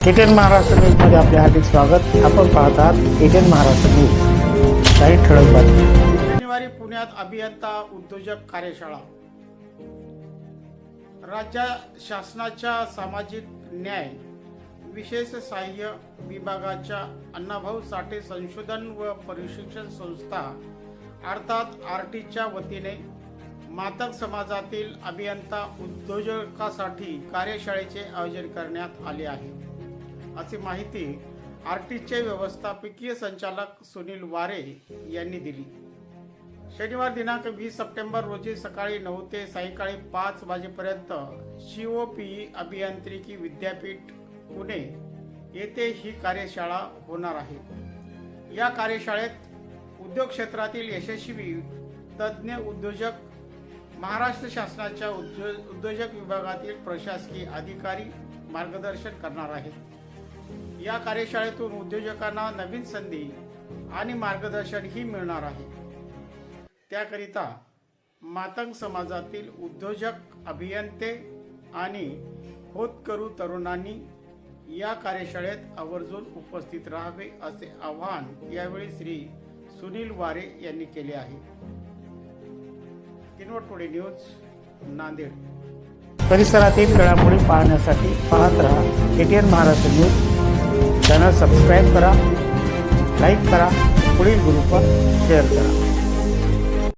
ATN Maharashtra न्यूजमध्ये आपले हार्दिक स्वागत. आपण पाहत आहात एटीएन महाराष्ट्र न्यूज. काही ठळक बातमी शनिवारी पुण्यात अभियंता उद्योजक कार्यशाळा. राज्य शासनाच्या सामाजिक न्याय विशेष सहाय्य विभागाच्या अण्णाभाऊ साठे संशोधन व प्रशिक्षण संस्था अर्थात आर टीच्या वतीने मातक समाजातील अभियंता उद्योजकासाठी कार्यशाळेचे आयोजन करण्यात आले आहे. अशी माहिती आरटीचे व्यवस्थापकीय संचालक सुनील वारे यांनी दिली. शनिवार दिनांक वीस सप्टेंबर रोजी सकाळी नऊ ते सायंकाळी पाच वाजेपर्यंत सीओपीई अभियांत्रिकी विद्यापीठ पुणे येथे ही कार्यशाळा होणार आहे. या कार्यशाळेत उद्योग क्षेत्रातील यशस्वी तज्ज्ञ उद्योजक महाराष्ट्र शासनाच्या उद्योजक विभागातील प्रशासकीय अधिकारी मार्गदर्शन करणार आहेत. या कार्यशाळेतून उद्योजकांना नवीन संधी आणि मार्गदर्शनही मिळणार आहे. त्याकरिता मातंग समाजातील उद्योजक अभियंते आणि होतकरू तरुणांनी या कार्यशाळेत आवर्जून उपस्थित राहावे असे आवाहन यावेळी श्री सुनील वारे यांनी केले आहे. Kinwat today news Nanded. परिसरातील घडामोडी पाहण्यासाठी पाहत राहा. ATN Maharashtra news. Channel subscribe करा लाईक करा पुढील ग्रुपवर शेअर करा.